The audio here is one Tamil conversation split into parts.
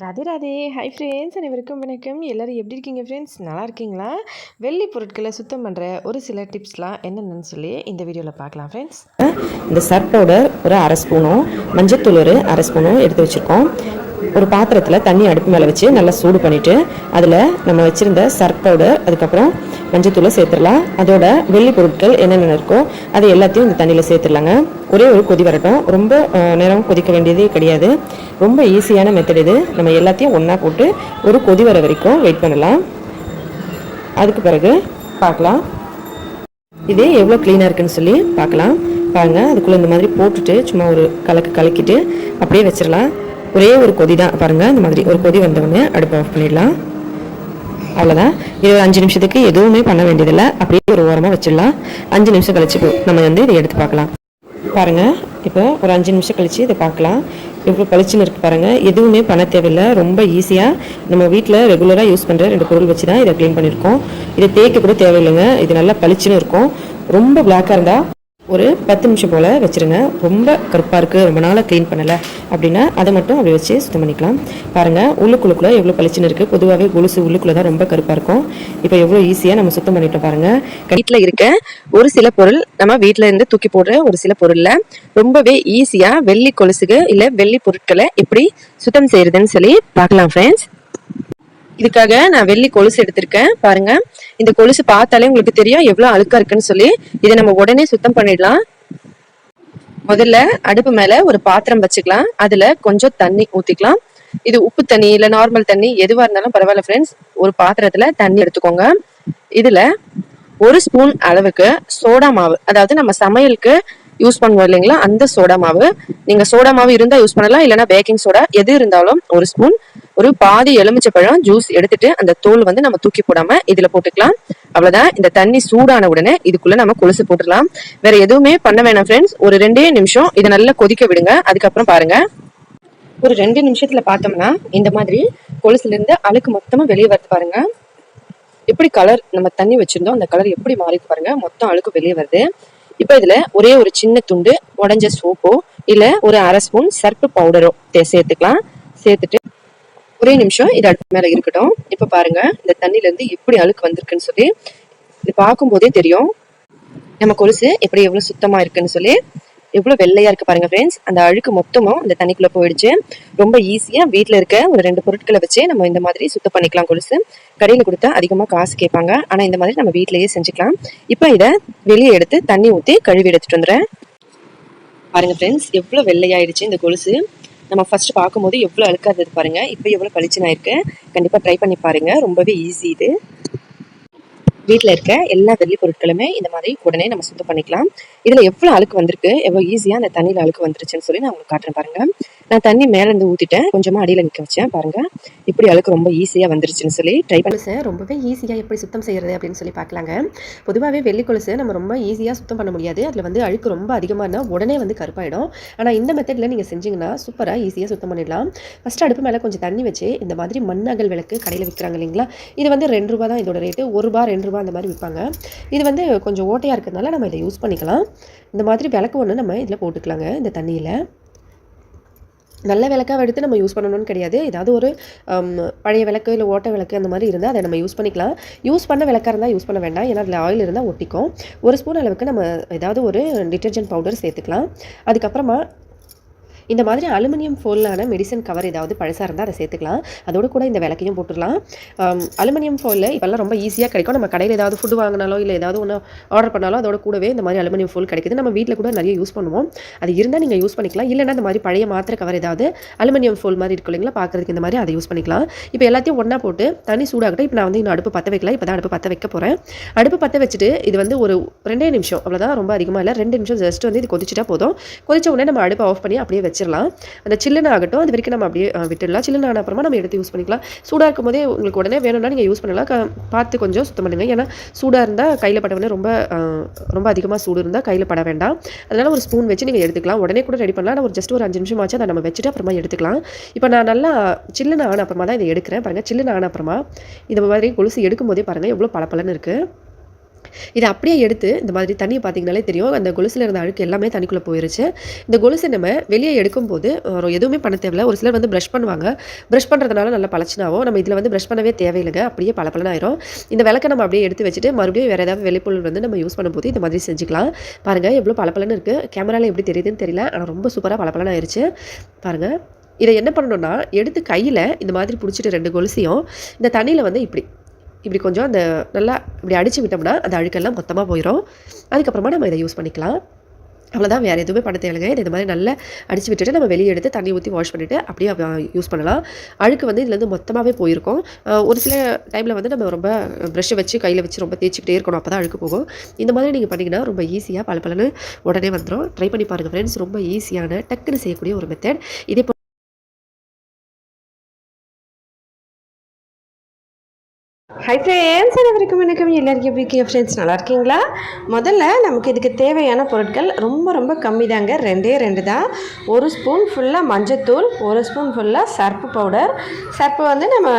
ராதே ராதே. ஹை ஃப்ரெண்ட்ஸ் அனைவருக்கும் வணக்கம். எல்லோரும் எப்படி இருக்கீங்க ஃப்ரெண்ட்ஸ் நல்லா இருக்கீங்களா? வெள்ளி பொருட்களை சுத்தம் பண்ணுற ஒரு சில டிப்ஸ்லாம் என்னென்னு சொல்லி இந்த வீடியோவில் பார்க்கலாம் ஃப்ரெண்ட்ஸ் இந்த சர்ப் பவுடர் ஒரு அரை ஸ்பூனும் மஞ்சத்தூள் ஒரு அரை ஸ்பூனும் எடுத்து வச்சுருக்கோம். ஒரு பாத்திரத்தில் தண்ணி அடுப்பு மேலே வச்சு நல்லா சூடு பண்ணிவிட்டு அதில் நம்ம வச்சுருந்த சர்ப் பவுடர் அதுக்கப்புறம் மஞ்சத்தூளை சேர்த்துடலாம். அதோட வெள்ளி பொருட்கள் என்னென்ன இருக்கோ அது எல்லாத்தையும் இந்த தண்ணியில் சேர்த்துடலாங்க. ஒரே ஒரு கொதி வரட்டும். ரொம்ப நேரம் கொதிக்க வேண்டியதே கிடையாது. ரொம்ப ஈஸியான மெத்தட் இது. நம்ம எல்லாத்தையும் ஒன்றா போட்டு ஒரு கொதி வர வரைக்கும் வெயிட் பண்ணலாம். அதுக்கு பிறகு பார்க்கலாம். இது எவ்வளோ க்ளீனாக இருக்குன்னு சொல்லி பார்க்கலாம். பாருங்க அதுக்குள்ளே இந்த மாதிரி போட்டுட்டு சும்மா ஒரு கலக்கு கலக்கிட்டு அப்படியே வச்சிடலாம். ஒரே ஒரு கொதி தான். பாருங்கள் இந்த மாதிரி ஒரு கொதி வந்தவுடனே அடுப்பை ஆஃப் பண்ணிடலாம். அவ்வளோதான் இது ஒரு அஞ்சு நிமிஷத்துக்கு எதுவுமே பண்ண வேண்டியதில்லை. அப்படியே ஒரு ஓரமாக வச்சிடலாம். அஞ்சு நிமிஷம் கழிச்சு நம்ம வந்து இதை எடுத்து பார்க்கலாம். பாருங்க இப்போ ஒரு அஞ்சு நிமிஷம் கழித்து இதை பார்க்கலாம். இப்போ பளிச்சுன்னு இருக்கு பாருங்கள் எதுவுமே பண்ண தேவையில்லை. ரொம்ப ஈஸியாக நம்ம வீட்டில் ரெகுலராக யூஸ் பண்ணுற ரெண்டு பொருள் வச்சு தான் இதை க்ளீன் பண்ணியிருக்கோம். இதை தேய்க்க கூட தேவையில்லைங்க. இது நல்லா பளிச்சுன்னு இருக்கும். ரொம்ப பிளாக்காக இருந்தால் ஒரு பத்து நிமிஷம் போல் வச்சுருங்க. ரொம்ப கருப்பாக இருக்குது ரொம்ப நாளாக க்ளீன் பண்ணலை அப்படின்னா அதை மட்டும் அப்படி வச்சு சுத்தம் பண்ணிக்கலாம். பாருங்கள் உள்ளுக்குள்ளுக்குள்ளே எவ்வளோ பளிச்சுன்னு இருக்குது பொதுவாகவே கொலுசு உள்ளுக்குள்ளே தான் ரொம்ப கருப்பாக இருக்கும். இப்போ எவ்வளோ ஈஸியாக நம்ம சுத்தம் பண்ணிட்டோம் பாருங்கள் வீட்டில் இருக்க ஒரு சில பொருள் நம்ம வீட்டில் இருந்து தூக்கி போடுற ஒரு சில பொருளில் ரொம்பவே ஈஸியாக வெள்ளி கொலுசுக்கு இல்லை வெள்ளி பொருட்களை எப்படி சுத்தம் செய்கிறதுன்னு சொல்லி பார்க்கலாம் ஃப்ரெண்ட்ஸ் இதுக்காக நான் வெள்ளி கொலுசு எடுத்திருக்கேன். பாருங்க. இந்த கொலுசு பார்த்தாலே உங்களுக்கு தெரியும் எவ்வளவு அழுக்கா இருக்குன்னு சொல்லி. இதை நம்ம உடனே சுத்தம் பண்ணிடலாம். முதல்ல அடுப்பு மேல ஒரு பாத்திரம் வச்சுக்கலாம். அதுல கொஞ்சம் தண்ணி ஊத்திக்கலாம். இது உப்பு தண்ணி இல்ல நார்மல் தண்ணி எதுவா இருந்தாலும் பரவாயில்ல ஃப்ரெண்ட்ஸ் ஒரு பாத்திரத்துல தண்ணி எடுத்துக்கோங்க. இதுல ஒரு ஸ்பூன் அளவுக்கு சோடா மாவு அதாவது நம்ம சமையலுக்கு யூஸ் பண்ணுவோம் இல்லைங்களா? அந்த சோடா மாவு. நீங்க சோடா மாவு இருந்தா யூஸ் பண்ணலாம். இல்லைன்னா பேக்கிங் சோடா எது இருந்தாலும் ஒரு ஸ்பூன் ஒரு பாதி எலுமிச்சப்பழம் ஜூஸ் எடுத்துட்டு அந்த தோல் வந்து நம்ம தூக்கி போடாம இதுல போட்டுக்கலாம். அவ்வளவுதான். இந்த தண்ணி சூடான உடனே இதுக்குள்ள நம்ம கொலுசு போட்டுடலாம். வேற எதுவுமே பண்ண வேணாம் ஃப்ரெண்ட்ஸ் ஒரு ரெண்டே நிமிஷம் இதை நல்லா கொதிக்க விடுங்க. அதுக்கப்புறம் பாருங்க. ஒரு ரெண்டு நிமிஷத்துல பார்த்தோம்னா இந்த மாதிரி கொலுசுல இருந்து அழுக்கு மொத்தமா வெளியே வருது பாருங்க. எப்படி கலர் நம்ம தண்ணி வச்சிருந்தோம் அந்த கலர் எப்படி மாறிட்டு பாருங்க. மொத்தம் அழுக்கு வெளியே வருது. இப்போ இதுல ஒரே ஒரு சின்ன துண்டு உடஞ்ச சோப்போ இல்ல ஒரு அரை ஸ்பூன் சர்ப்பு பவுடரோ சேர்த்துக்கலாம். சேர்த்துட்டு ஒரே நிமிஷம் இது அடுப்பு மேல இருக்கட்டும். இப்ப பாருங்க இந்த தண்ணில இருந்து எப்படி அழுக்கு வந்திருக்குன்னு சொல்லி இது பார்க்கும் போதே தெரியும். நம்ம கொலுசு எப்படி எவ்வளவு சுத்தமா இருக்குன்னு சொல்லி எவ்வளோ வெள்ளையாக இருக்குது பாருங்கள் ஃப்ரெண்ட்ஸ் அந்த அழுக்கு மொத்தமும் அந்த தண்ணிக்குள்ளே போயிடுச்சு. ரொம்ப ஈஸியாக வீட்டில் இருக்க ஒரு ரெண்டு பொருட்களை வச்சு நம்ம இந்த மாதிரி சுத்தம் பண்ணிக்கலாம் கொலுசு. கடையில் கொடுத்தா அதிகமாக காசு கேட்பாங்க. ஆனால் இந்த மாதிரி நம்ம வீட்டிலேயே செஞ்சுக்கலாம். இப்போ இதை வெளியே எடுத்து தண்ணி ஊற்றி கழுவி எடுத்துகிட்டு வந்துடுறேன். பாருங்கள் ஃப்ரெண்ட்ஸ் எவ்வளோ வெள்ளையாயிடுச்சு இந்த கொலுசு. நம்ம ஃபர்ஸ்ட் பார்க்கும்போது எவ்வளோ அழுக்காக இருந்தது பாருங்க. இப்போ எவ்வளோ பளிச்சுன்னு இருக்கு கண்டிப்பாக ட்ரை பண்ணி பாருங்கள் ரொம்பவே ஈஸி இது. வீட்டில் இருக்க எல்லா வெள்ளி பொருட்களுமே இந்த மாதிரி உடனே நம்ம சுத்தம் பண்ணிக்கலாம். இதில் எவ்வளோ அழுக்கு வந்திருக்கு? எவ்வளோ ஈஸியாக அந்த தண்ணியில் அழுக்கு வந்துருச்சுன்னு சொல்லி நான் உங்களுக்கு காட்டுறேன் பாருங்க. நான் தண்ணி மேலேருந்து ஊற்றிட்டேன் கொஞ்சமாக அடியில் நிற்க வச்சேன். பாருங்க. இப்படி அழுக்கு ரொம்ப ஈஸியாக வந்துருச்சுன்னு சொல்லி ட்ரை பண்ணி கொலுசை ரொம்பவே ஈஸியாக எப்படி சுத்தம் செய்கிறது அப்படின்னு சொல்லி பார்க்கலாங்க. பொதுவாகவே வெள்ளி கொலுசு நம்ம ரொம்ப ஈஸியாக சுத்தம் பண்ண முடியாது. அதில் வந்து அழுக்கு ரொம்ப அதிகமாக இருந்தால் உடனே வந்து கருப்பாயிடும். ஆனால் இந்த மெத்தடில் நீங்கள் செஞ்சீங்கன்னா சூப்பராக ஈஸியாக சுத்தம் பண்ணிடலாம். ஃபஸ்ட்டு அடுப்பு மேலே கொஞ்சம் தண்ணி வச்சு இந்த மாதிரி மண்ணகல் விளக்கு கடையில் விற்கிறாங்க இல்லைங்களா? இது வந்து ரெண்டு ரூபா தான் இதோட ரேட்டு ஒரு ரூபா ரெண்டு ரூபா அந்த மாதிரி விற்பாங்க. இது வந்து கொஞ்சம் ஓட்டையாக இருக்கிறதுனால நம்ம இதை யூஸ் பண்ணிக்கலாம். இந்த மாதிரி விளக்கு ஒன்று நம்ம இதில் போட்டுக்கலாங்க இந்த தண்ணியில். நல்ல விளக்காக எடுத்து நம்ம யூஸ் பண்ணணும்னு கிடையாது. ஏதாவது ஒரு பழைய விளக்கு இல்லை ஓட்ட விளக்கு அந்த மாதிரி இருந்தால் அதை நம்ம யூஸ் பண்ணிக்கலாம். யூஸ் பண்ண விளக்காக இருந்தால் யூஸ் பண்ண வேண்டாம். ஏன்னா அதில் ஆயில் இருந்தால் ஒட்டிக்கும். ஒரு ஸ்பூன் அளவுக்கு நம்ம ஏதாவது ஒரு டிட்டர்ஜென்ட் பவுடர் சேர்த்துக்கலாம். அதுக்கப்புறமா இந்த மாதிரி அலுமினியம் ஃபோலான மெடிசன் கவர் ஏதாவது பழசாக இருந்தால் அதை சேர்த்துக்கலாம். அதோட கூட இந்த விளக்கையும் போட்டுடலாம். அலுமினியம் ஃபோலில் இப்போல்லாம் ரொம்ப ஈஸியாக கிடைக்கும். நம்ம கடையில் ஏதாவது ஃபுட்டு வாங்கினாலோ இல்லை ஏதாவது ஒன்று ஆர்டர் பண்ணாலோ அதோட கூடவே இந்த மாதிரி அலுமினியம் ஃபோல் கிடைக்குது. நம்ம வீட்டில் கூட நிறைய யூஸ் பண்ணுவோம். அது இருந்தால் நீங்கள் யூஸ் பண்ணிக்கலாம். இல்லைன்னா இந்த மாதிரி பழைய மாத்திரை கவர் ஏதாவது அலுமினியம் ஃபோல் மாதிரி இருக்கும் இல்லைங்களா பார்க்குறதுக்கு இந்த மாதிரி அதை யூஸ் பண்ணிக்கலாம். இப்போ எல்லாத்தையும் ஒன்றா போட்டு தண்ணி சூடாகட்டும். இப்போ நான் வந்து இன்னும் அடுப்பு பற்ற வைக்கல. இப்போ தான் அடுப்பு பற்ற வைக்க போகிறேன் அடுப்பு பற்ற வச்சுட்டு இது வந்து ஒரு ரெண்டே நிமிஷம். அவ்வளோதான் ரொம்ப அதிகமாக இல்லை. ரெண்டு நிமிஷம் ஜஸ்ட் வந்து இது கொதிச்சிட்டா போதும். கொதிச்ச உடனே நம்ம அடுப்பை ஆஃப் பண்ணி அப்படியே வச்சிடலாம் அந்த சில்லுன்னு ஆகட்டும் அது வரைக்கும் நம்ம அப்படியே விட்டுடலாம். சில்லுன்னு ஆன அப்புறமா நம்ம எடுத்து யூஸ் பண்ணிக்கலாம். சூடாக இருக்கும் போதே உங்களுக்கு உடனே வேணும்னா நீங்கள் யூஸ் பண்ணலாம். பார்த்து கொஞ்சம் சுத்தம் பண்ணுங்கள் ஏன்னா சூடாக இருந்தால் கையில் பட உடனே ரொம்ப ரொம்ப அதிகமாக சூடு இருந்தால் கையில் பட வேண்டாம். அதனால் ஒரு ஸ்பூன் வச்சு நீங்கள் எடுத்துக்கலாம். உடனே கூட ரெடி பண்ணலாம். ஆனால் ஒரு ஜஸ்ட் ஒரு அஞ்சு நிமிஷம் ஆச்சு அதை நம்ம வச்சுட்டு அப்புறமா எடுத்துக்கலாம். இப்போ நான் நல்லா சில்லுன்னு ஆன அப்புறமா தான் இதை எடுக்கிறேன். பாருங்கள் சில்லுன்னு ஆன அப்புறமா இந்த மாதிரி கொலுசு எடுக்கும் போதே பாருங்கள் எவ்வளோ பளபளன்னு இருக்குது இதை அப்படியே எடுத்து இந்த மாதிரி தண்ணியை பார்த்தீங்கனாலே தெரியும். அந்த கொலுசில் இருந்த அழுக்கு எல்லாமே தண்ணிக்குள்ளே போயிருச்சு. இந்த கொலுசை நம்ம வெளியே எடுக்கும்போது எதுவுமே பண்ண தேவையில்ல. ஒரு சிலர் வந்து ப்ரஷ் பண்ணுவாங்க. ப்ரஷ் பண்ணுறதுனால நல்லா பழச்சினாவும் நம்ம இதில் வந்து ப்ரஷ் பண்ணவே தேவையில்லைங்க. அப்படியே பளபளன்னு ஆயிரும் இந்த விளக்கை நம்ம அப்படியே எடுத்து வச்சுட்டு மறுபடியும் வேறு ஏதாவது வெளிப்பொருள் வந்து நம்ம யூஸ் பண்ணும்போது இந்த மாதிரி செஞ்சுக்கலாம். பாருங்கள் எவ்வளோ பளபளன்னு இருக்குது கேமராவில் எப்படி தெரியுதுன்னு தெரியல. ஆனால் ரொம்ப சூப்பராக பளபளன்னு ஆயிருச்சு பாருங்கள் இதை என்ன பண்ணணும்னா எடுத்து கையில் இந்த மாதிரி பிடிச்சிட்டு ரெண்டு கொலுசையும் இந்த தண்ணியில் வந்து இப்படி இப்படி கொஞ்சம் அந்த நல்லா இப்படி அடித்து விட்டோம்னா அந்த அழுக்கெல்லாம் மொத்தமாக போயிடும் அதுக்கப்புறமா நம்ம இதை யூஸ் பண்ணிக்கலாம். அவ்வளோதான் வேறு எதுவுமே பண்ண தேவைங்க இது இந்த மாதிரி நல்லா அடித்து விட்டுட்டு நம்ம வெளியே எடுத்து தண்ணி ஊற்றி வாஷ் பண்ணிவிட்டு அப்படியே யூஸ் பண்ணலாம். அழுக்கு வந்து இதுலேருந்து மொத்தமாகவே போயிருக்கும். ஒரு சில டைமில் வந்து நம்ம ரொம்ப ப்ரெஷ்ஷை வச்சு கையில் வச்சு ரொம்ப தேய்ச்சிக்கிட்டே இருக்கணும். அப்போ தான் அழுக்கு போகும். இந்த மாதிரி நீங்கள் பண்ணிங்கன்னா ரொம்ப ஈஸியாக பல பலன்னு உடனே வந்துடும் ட்ரை பண்ணி பாருங்கள் ஃப்ரெண்ட்ஸ் ரொம்ப ஈஸியான டக்குன்னு செய்யக்கூடிய ஒரு மெத்தட் இதே ஹை ஃப்ரெண்ட்ஸ் அனைவருக்கும் வணக்கம். எல்லாருக்கும் எப்படி இருக்கீங்க ஃப்ரெண்ட்ஸ் நல்லா இருக்கீங்களா? முதல்ல நமக்கு இதுக்கு தேவையான பொருட்கள் ரொம்ப ரொம்ப கம்மி தாங்க ரெண்டே ரெண்டு தான். ஒரு ஸ்பூன் ஃபுல்லாக மஞ்சத்தூள் ஒரு ஸ்பூன் ஃபுல்லாக சர்ப்பு பவுடர் சர்ப்பு வந்து நம்ம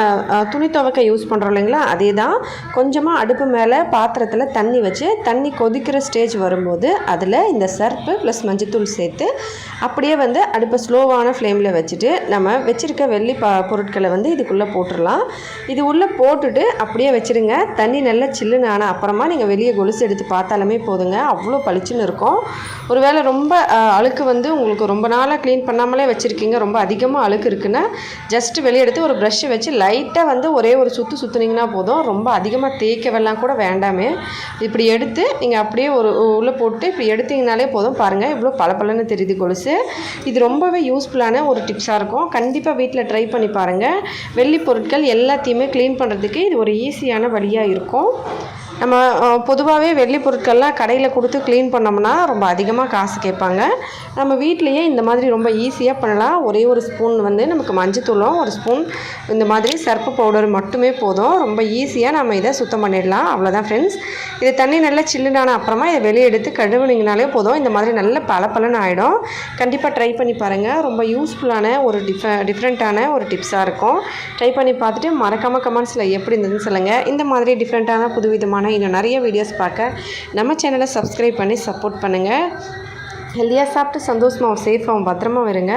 துணி துவைக்க யூஸ் பண்ணுறோம் இல்லைங்களா? அதே தான். கொஞ்சமாக அடுப்பு மேலே பாத்திரத்தில் தண்ணி வச்சு தண்ணி கொதிக்கிற ஸ்டேஜ் வரும்போது அதில் இந்த சர்ப்பு ப்ளஸ் மஞ்சத்தூள் சேர்த்து அப்படியே வந்து அடுப்பை ஸ்லோவான ஃப்ளேமில் வச்சுட்டு நம்ம வச்சுருக்க வெள்ளி பா பொருட்களை வந்து இதுக்குள்ளே போட்டுடலாம் இது உள்ளே போட்டுட்டு அப்படியே வச்சுருங்க. தண்ணி நல்லா சில்லுன்னு ஆன அப்புறமா நீங்கள் வெளியே கொலுசு எடுத்து பார்த்தாலுமே போதுங்க. அவ்வளோ பளிச்சுன்னு இருக்கும். ஒருவேளை ரொம்ப அழுக்கு வந்து உங்களுக்கு ரொம்ப நாளாக க்ளீன் பண்ணாமலே வச்சுருக்கீங்க. ரொம்ப அதிகமாக அழுக்கு இருக்குன்னா ஜஸ்ட்டு வெளியே எடுத்து ஒரு ப்ரஷ்ஷை வச்சு லைட்டாக வந்து ஒரே ஒரு சுற்று சுற்றுனீங்கன்னா போதும். ரொம்ப அதிகமாக தேய்க்கவெல்லாம் கூட வேண்டாமே. இப்படி எடுத்து நீங்கள் அப்படியே ஒரு உள்ளே போட்டு இப்படி எடுத்தீங்கனாலே போதும். பாருங்கள் இவ்வளோ பளபளன்னு தெரியுது கொலுசு. இது ரொம்பவே யூஸ்ஃபுல்லான ஒரு டிப்ஸாக இருக்கும். கண்டிப்பாக வீட்டில் ட்ரை பண்ணி பாருங்கள் வெள்ளி பொருட்கள் எல்லாத்தையுமே க்ளீன் பண்ணுறதுக்கு இது ஒரு ஈஸியான வழியாக இருக்கும். நம்ம பொதுவாகவே வெள்ளி பொருட்கள்லாம் கடையில் கொடுத்து க்ளீன் பண்ணோம்னா ரொம்ப அதிகமாக காசு கேட்பாங்க. நம்ம வீட்லேயே இந்த மாதிரி ரொம்ப ஈஸியாக பண்ணலாம். ஒரே ஒரு ஸ்பூன் வந்து நமக்கு மஞ்சத்தூளும் ஒரு ஸ்பூன் இந்த மாதிரி சர்ப்பு பவுடர் மட்டுமே போதும். ரொம்ப ஈஸியாக நம்ம இதை சுத்தம் பண்ணிடலாம். அவ்வளோதான் ஃப்ரெண்ட்ஸ் இது தண்ணி நல்லா சில்லுனான அப்புறமா இதை வெளியே எடுத்து கழுவுனீங்கனாலே போதும். இந்த மாதிரி நல்ல பளபளன்னு ஆகிடும் கண்டிப்பாக ட்ரை பண்ணி பாருங்கள் ரொம்ப யூஸ்ஃபுல்லான ஒரு டிஃப டிஃப்ரெண்ட்டான ஒரு டிப்ஸாக இருக்கும். ட்ரை பண்ணி பார்த்துட்டு மறக்காமல் கமெண்ட்ஸில் எப்படி இருந்ததுன்னு சொல்லுங்கள் இந்த மாதிரி டிஃப்ரெண்ட்டான புதுவிதமான இன்னும் நிறைய வீடியோஸ் பார்க்க. நம்ம சேனலை சப்ஸ்கிரைப் பண்ணி சப்போர்ட் பண்ணுங்கள் ஹெல்த்தியாக சாப்பிட்டு சந்தோஷமாகவும் சேஃபாகவும் பத்திரமா இருங்க.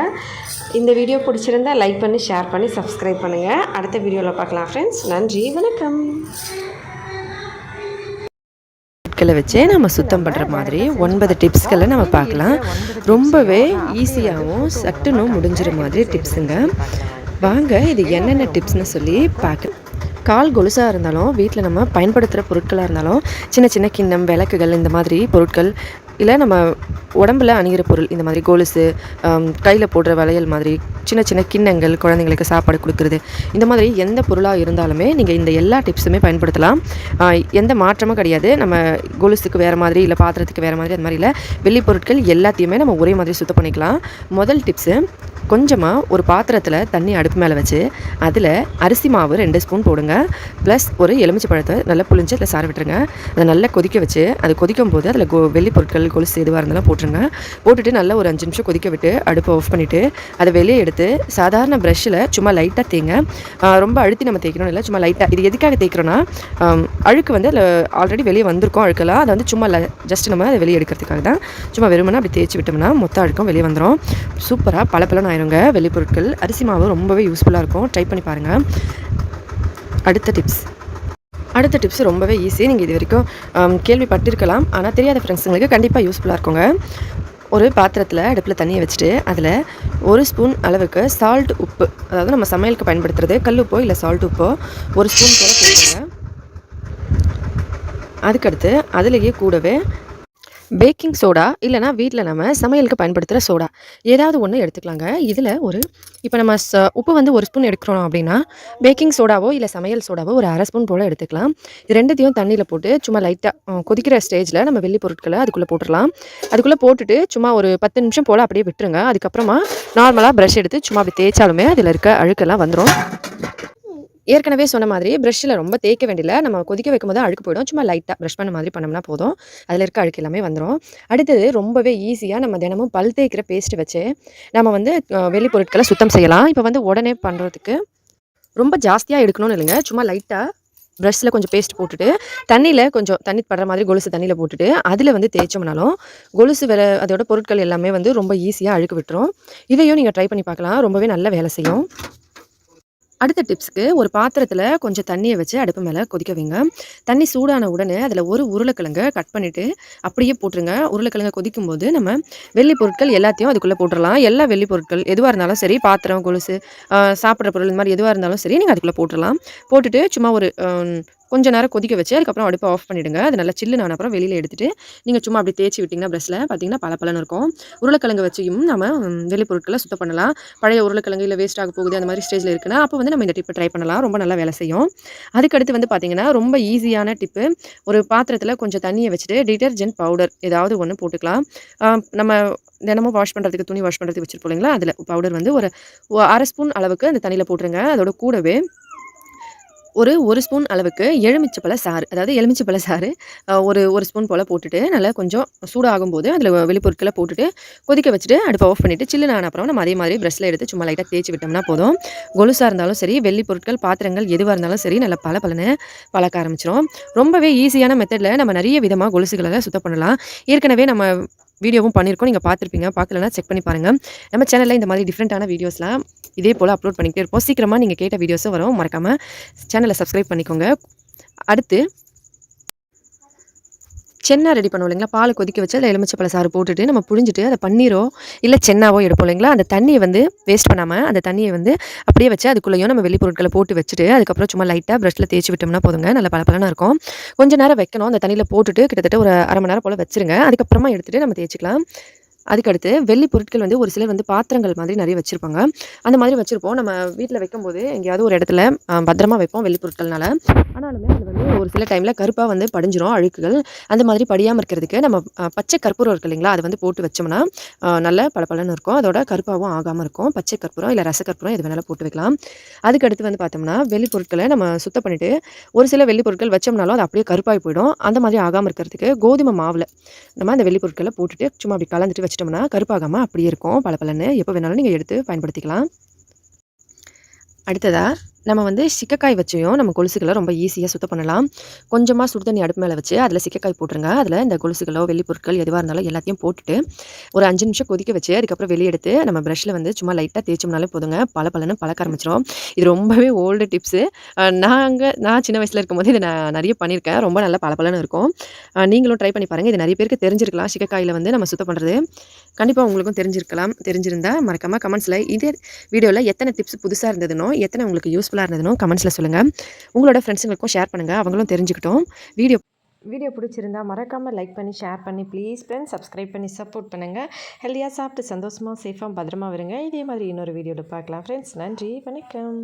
இந்த வீடியோ பிடிச்சிருந்தா லைக் பண்ணி ஷேர் பண்ணி சப்ஸ்கிரைப் பண்ணுங்கள் அடுத்த வீடியோவில் பார்க்கலாம் ஃப்ரெண்ட்ஸ் நன்றி வணக்கம். பொருட்களை வச்சு நம்ம சுத்தம் பண்ணுற மாதிரி ஒன்பது டிப்ஸ்களை நம்ம பார்க்கலாம். ரொம்பவே ஈஸியாகவும் சட்டுனும் முடிஞ்சிற மாதிரி டிப்ஸுங்க வாங்க இது என்னென்ன டிப்ஸ்னு சொல்லி பார்க்க கால் கொலுசாக இருந்தாலும் வீட்டில் நம்ம பயன்படுத்துகிற பொருட்களாக இருந்தாலும் சின்ன சின்ன கிண்ணம் விளக்குகள் இந்த மாதிரி பொருட்கள் இல்லை நம்ம உடம்புல அணிகிற பொருள் இந்த மாதிரி கொலுசு கையில் போடுற வளையல் மாதிரி சின்ன சின்ன கிண்ணங்கள் குழந்தைங்களுக்கு சாப்பாடு கொடுக்குறது இந்த மாதிரி எந்த பொருளாக இருந்தாலுமே நீங்கள் இந்த எல்லா டிப்ஸுமே பயன்படுத்தலாம். எந்த மாற்றமும் கிடையாது. நம்ம கொலுசுக்கு வேறு மாதிரி இல்லை பாத்திரத்துக்கு வேறு மாதிரி அந்த மாதிரி இல்லை. வெள்ளி பொருட்கள் எல்லாத்தையுமே நம்ம ஒரே மாதிரி சுத்தம் பண்ணிக்கலாம். முதல் டிப்ஸு கொஞ்சமாக ஒரு பாத்திரத்தில் தண்ணி அடுப்பு மேலே வச்சு அதில் அரிசி மாவு ரெண்டு ஸ்பூன் போடுங்க. ப்ளஸ் ஒரு எலுமிச்சை பழத்தை நல்லா புளிஞ்சு அதில் சார விட்டுருங்க. அதை நல்லா கொதிக்க வச்சு அது கொதிக்கும் போது அதில் கோ வெள்ளி பொருட்கள் கொலுசு எதுவாக இருந்தாலும் போட்டுருங்க. போட்டுட்டு நல்லா ஒரு அஞ்சு நிமிஷம் கொதிக்க விட்டு அடுப்பை ஆஃப் பண்ணிவிட்டு அதை வெளியே எடுத்து சாதாரண ப்ரஷ்ஷில் சும்மா லைட்டாக தேங்க ரொம்ப அழுத்தி நம்ம தேய்க்கணும் இல்லை சும்மா லைட்டாக இது எதுக்காக தேய்க்கிறோன்னா அழுக்கு வந்து அதில் ஆல்ரெடி வெளியே வந்திருக்கும் அழுக்கெல்லாம். அதை வந்து சும்மா ஜஸ்ட் நம்ம அதை வெளியே எடுக்கிறதுக்காக தான் சும்மா வெறுமனா அப்படி தேய்ச்சி விட்டோம்னா மொத்த அழுக்கும் வெளியே வந்துடும் சூப்பராக பல பலன் வேணுங்க வெளிப்பொருட்கள் அரிசி மாவு ரொம்பவே யூஸ்ஃபுல்லாக இருக்கும். ட்ரை பண்ணி பாருங்கள் அடுத்த டிப்ஸ் அடுத்த டிப்ஸ் ரொம்பவே ஈஸி நீங்கள் இது வரைக்கும் கேள்விப்பட்டிருக்கலாம். ஆனால் தெரியாத ஃப்ரெண்ட்ஸுங்களுக்கு கண்டிப்பாக யூஸ்ஃபுல்லாக இருக்குங்க. ஒரு பாத்திரத்தில் அடுப்பில் தண்ணியை வச்சுட்டு அதில் ஒரு ஸ்பூன் அளவுக்கு சால்ட் உப்பு அதாவது நம்ம சமையலுக்கு பயன்படுத்துறது கல் உப்போ இல்லை சால்ட் உப்போ ஒரு ஸ்பூன் போல் போட்டுருங்க அதுக்கடுத்து அதுலேயே கூடவே பேக்கிங் சோடா இல்லைனா வீட்டில் நம்ம சமையலுக்கு பயன்படுத்துகிற சோடா. ஏதாவது ஒன்று எடுத்துக்கலாங்க. இதில் ஒரு இப்போ நம்ம ச உப்பு வந்து ஒரு ஸ்பூன் எடுக்கிறோம் அப்படின்னா பேக்கிங் சோடாவோ இல்லை சமையல் சோடாவோ ஒரு அரை ஸ்பூன் போல் எடுத்துக்கலாம். இது ரெண்டுத்தையும் தண்ணியில் போட்டு சும்மா லைட்டாக கொதிக்கிற ஸ்டேஜில் நம்ம வெள்ளி பொருட்களை அதுக்குள்ளே போட்டுடலாம். அதுக்குள்ளே போட்டுட்டு சும்மா ஒரு பத்து நிமிஷம் போல் அப்படியே விட்டுருங்க. அதுக்கப்புறமா நார்மலாக ப்ரஷ் எடுத்து சும்மா அப்படி தேய்ச்சாலுமே அதில் இருக்க அழுக்கெல்லாம் வந்துடும் ஏற்கனவே சொன்ன மாதிரி ப்ரஷ்ஷில் ரொம்ப தேய்க்க வேண்டியல நம்ம கொதிக்க வைக்கும் போது அழுக்கு போயிடும். சும்மா லைட்டாக ப்ரஷ் பண்ண மாதிரி பண்ணோம்னா போதும். அதில் இருக்க அழுக்கு எல்லாமே வந்துடும் அடுத்தது ரொம்பவே ஈஸியாக நம்ம தினமும் பல் தேய்க்கிற பேஸ்ட் வச்சு நம்ம வந்து வெளி பொருட்களை சுத்தம் செய்யலாம். இப்போ வந்து உடனே பண்ணுறதுக்கு ரொம்ப ஜாஸ்தியாக எடுக்கணும்னு இல்லைங்க. சும்மா லைட்டாக ப்ரஷ்ஷில் கொஞ்சம் பேஸ்ட் போட்டுட்டு தண்ணியில் கொஞ்சம் தண்ணி படுற மாதிரி கொலுசு தண்ணியில் போட்டுட்டு அதில் வந்து தேய்ச்சோம்னாலும் கொலுசு வேறு அதோட பொருட்கள் எல்லாமே வந்து ரொம்ப ஈஸியாக அழுக்கு விட்டுரும். இதையும் நீங்கள் ட்ரை பண்ணி பார்க்கலாம். ரொம்பவே நல்ல வேலை செய்யும். அடுத்த டிப்ஸ்க்கு ஒரு பாத்திரத்தில் கொஞ்சம் தண்ணியை வச்சு அடுப்பு மேலே கொதிக்க வைங்க. தண்ணி சூடான உடனே அதில் ஒரு உருளைக்கிழங்கை கட் பண்ணிவிட்டு அப்படியே போட்டுருங்க. உருளைக்கிழங்கு கொதிக்கும் போது நம்ம வெள்ளி பொருட்கள் எல்லாத்தையும் அதுக்குள்ளே போட்டுடலாம் எல்லா வெள்ளி பொருட்கள் எதுவாக இருந்தாலும் சரி பாத்திரம் கொலுசு சாப்பிட்ற பொருள் இந்த மாதிரி எதுவாக இருந்தாலும் சரி நீங்கள் அதுக்குள்ளே போட்டுடலாம் போட்டுட்டு சும்மா ஒரு கொஞ்சம் கொஞ்ச நேரம் கொதிக்க வச்சு அதுக்கப்புறம் அடுப்பை ஆஃப் பண்ணிவிடுங்க அது நல்லா சில்லு நான் அப்புறம் வெளியில் எடுத்துட்டு நீங்கள் சும்மா அப்படி தேய்ச்சி விட்டிங்கன்னா ப்ரெஸ்ஸில் பார்த்தீங்கன்னா பல இருக்கும். உருளைக்கிழங்கு வச்சியும் நம்ம வெளிப்பொருட்களை சுத்தம் பண்ணலாம். பழைய உருளைக்கிழங்கு இல்லை வேஸ்ட் ஆக போகுது அந்த மாதிரி ஸ்டேஜில் இருக்குன்னா அப்போ வந்து நம்ம இந்த டிப்பை ட்ரை பண்ணலாம். ரொம்ப நல்லா வேலை செய்யும். அதுக்கடுத்து வந்து பார்த்தீங்கன்னா ரொம்ப ஈஸியான டிப்பு ஒரு பாத்திரத்தில் கொஞ்சம் தண்ணியை வச்சுட்டு டிட்டர்ஜென்ட் பவுடர் ஏதாவது ஒன்று போட்டுக்கலாம். நம்ம தினமும் வாஷ் பண்ணுறதுக்கு துணி வாஷ் பண்ணுறதுக்கு வச்சுருப்போம் இல்லைங்களா? அதில் பவுடர் வந்து ஒரு அரை ஸ்பூன் அளவுக்கு அந்த தண்ணியில் போட்டுருங்க. அதோட கூடவே ஒரு ஒரு ஸ்பூன் அளவுக்கு எலுமிச்சப்பழ சாறு அதாவது எலுமிச்சப்பழ சாறு ஒரு ஒரு ஸ்பூன் போல் போட்டுட்டு நல்லா கொஞ்சம் சூடாகும் போது அதில் வெளிப்பொருட்களை போட்டுட்டு கொதிக்க வச்சுட்டு அடுப்பை ஆஃப் பண்ணிவிட்டு சில்லுன்னு ஆன அப்புறம் நம்ம அதே மாதிரி ப்ரெஷ்ஷில் எடுத்து சும்மா லைட்டாக தேய்ச்சி விட்டோம்னா போதும். கொலுசாக இருந்தாலும் சரி வெள்ளி பொருட்கள் பாத்திரங்கள் எதுவாக இருந்தாலும் சரி நல்லா பல பலன்னு பழக்க ஆரம்பிச்சிடும் ரொம்பவே ஈஸியான மெத்தடில் நம்ம நிறைய விதமாக கொலுசுகளை சுத்தம் பண்ணலாம். ஏற்கனவே நம்ம வீடியோவும் பண்ணியிருக்கோம் நீங்கள் பார்த்துருப்பீங்க. பார்க்கலன்னா செக் பண்ணி பாருங்கள் நம்ம சேனலில் இந்த மாதிரி டிஃப்ரெண்ட்டான வீடியோஸ்லாம் இதே போல் அப்லோட் பண்ணிக்கிட்டே இருப்போம். சீக்கிரமாக நீங்கள் கேட்ட வீடியோஸும் வரும். மறக்காமல் சேனலை சப்ஸ்கிரைப் பண்ணிக்கோங்க. அடுத்து சென்னா ரெடி பண்ணுவோம் இல்லைங்களா? பால் கொதிக்க வச்சு அதில் எலுமிச்சப்பழ சாறு போட்டுட்டு நம்ம புழிஞ்சிட்டு அதை பன்னீரோ இல்லை சென்னாவோ எடுப்போம் இல்லைங்களா? அந்த தண்ணியை வந்து வேஸ்ட் பண்ணாமல் அந்த தண்ணியை வந்து அப்படியே வச்சு அதுக்குள்ளேயும் நம்ம வெளி பொருட்களை போட்டு வச்சுட்டு அதுக்கப்புறம் சும்மா லைட்டாக ப்ரஷில் தேய்ச்சி விட்டோம்னா போதுங்க. நல்ல பலப்பலனாக இருக்கும். கொஞ்ச நேரம் வைக்கணும். அந்த தண்ணியில் போட்டுட்டு கிட்டத்தட்ட ஒரு அரை மணி நேரம் போல் வச்சுருங்க. அதுக்கப்புறமா எடுத்துகிட்டு நம்ம தேய்ச்சிக்கலாம். அதுக்கடுத்து வெள்ளி பொருட்கள் வந்து ஒரு சிலர் வந்து பாத்திரங்கள் மாதிரி நிறைய வச்சுருப்பாங்க. அந்த மாதிரி வச்சுருப்போம். நம்ம வீட்டில் வைக்கும்போது எங்கேயாவது ஒரு இடத்துல பத்திரமா வைப்போம் வெள்ளி பொருட்கள்னால. ஆனாலுமே அது வந்து ஒரு சில டைமில் கருப்பாக வந்து படிஞ்சிரும் அழுக்குகள். அந்த மாதிரி படியாமல் இருக்கிறதுக்கு நம்ம பச்சை கற்பூரம் இருக்கு இல்லைங்களா? அதை வந்து போட்டு வச்சோம்னா நல்ல பளபளன்னு இருக்கும். அதோட கருப்பாகவும் ஆகாமல் இருக்கும். பச்சை கற்பூரம் இல்லை ரச கற்பூரம் எது வேணாலும் போட்டு வைக்கலாம். அதுக்கடுத்து வந்து பார்த்தோம்னா வெள்ளி பொருட்களை நம்ம சுத்தம் பண்ணிவிட்டு ஒரு சில வெள்ளி பொருட்கள் வச்சோம்னாலும் அது அப்படியே கருப்பாகி போயிடும். அந்த மாதிரி ஆகாமல் இருக்கிறதுக்கு கோதுமை மாவில் நம்ம அந்த வெள்ளி பொருட்களை போட்டுட்டு சும்மா அப்படி கலந்துட்டு வச்சிட்டோம்னா கருப்பாகாமல் அப்படியே இருக்கும். பளபளன்னு எப்போ வேணாலும் நீங்கள் எடுத்து பயன்படுத்திக்கலாம். அடுத்ததாக நம்ம வந்து சிக்கக்காய் வச்சையும் நம்ம கொலுசுகளை ரொம்ப ஈஸியாக சுத்தம் பண்ணலாம். கொஞ்சமாக சுடு தண்ணி அடுப்பு மேலே வச்சு அதில் சிக்கக்காய் போட்டுருங்க. அதில் இந்த கொலுசுகளோ வெள்ளி பொருட்கள் எதுவாக இருந்தாலும் எல்லாத்தையும் போட்டுட்டு ஒரு அஞ்சு நிமிஷம் கொதிக்க வச்சு அதுக்கப்புறம் வெளியே எடுத்து நம்ம ப்ரஷ்ஷில் வந்து சும்மா லைட்டாக தேய்ச்சோம்னாலே போதுங்க. பல பலன்னு பழக்க ஆரம்பிச்சிடும் இது ரொம்பவே ஓல்டு டிப்ஸு நாங்கள் நான் சின்ன வயசில் இருக்கும்போது இதை நான் நிறைய பண்ணியிருக்கேன். ரொம்ப நல்லா பளபளன்னு இருக்கும். நீங்களும் ட்ரை பண்ணி பாருங்கள் இது நிறைய பேருக்கு தெரிஞ்சிருக்கலாம். சிக்கக்காயில் வந்து நம்ம சுத்தம் பண்ணுறது கண்டிப்பாக உங்களுக்கும் தெரிஞ்சிருக்கலாம். தெரிஞ்சிருந்தால் மறக்காமல் கமெண்ட்ஸில் இதே வீடியோவில் எத்தனை டிப்ஸ் புதுசாக இருந்ததுனோ எத்தனை உங்களுக்கு யூஸ் யூஸ்ஃபுல்லாக இருந்ததுனோ கமெண்ட்ஸில் சொல்லுங்கள் உங்களோட ஃப்ரெண்ட்ஸுங்களுக்கும் ஷேர் பண்ணுங்கள் அவங்களும் தெரிஞ்சுக்கிட்டோம். வீடியோ வீடியோ பிடிச்சிருந்தா மறக்காமல் லைக் பண்ணி ஷேர் பண்ணி ப்ளீஸ் ஃப்ரெண்ட்ஸ் சப்ஸ்கிரைப் பண்ணி சப்போர்ட் பண்ணுங்கள் ஹெல்த்தியாக சாப்பிட்டு சந்தோஷமாக சேஃபாக பத்திரமா வருங்க இதே மாதிரி இன்னொரு வீடியோவில் பார்க்கலாம். ஃப்ரெண்ட்ஸ் நன்றி. வணக்கம்.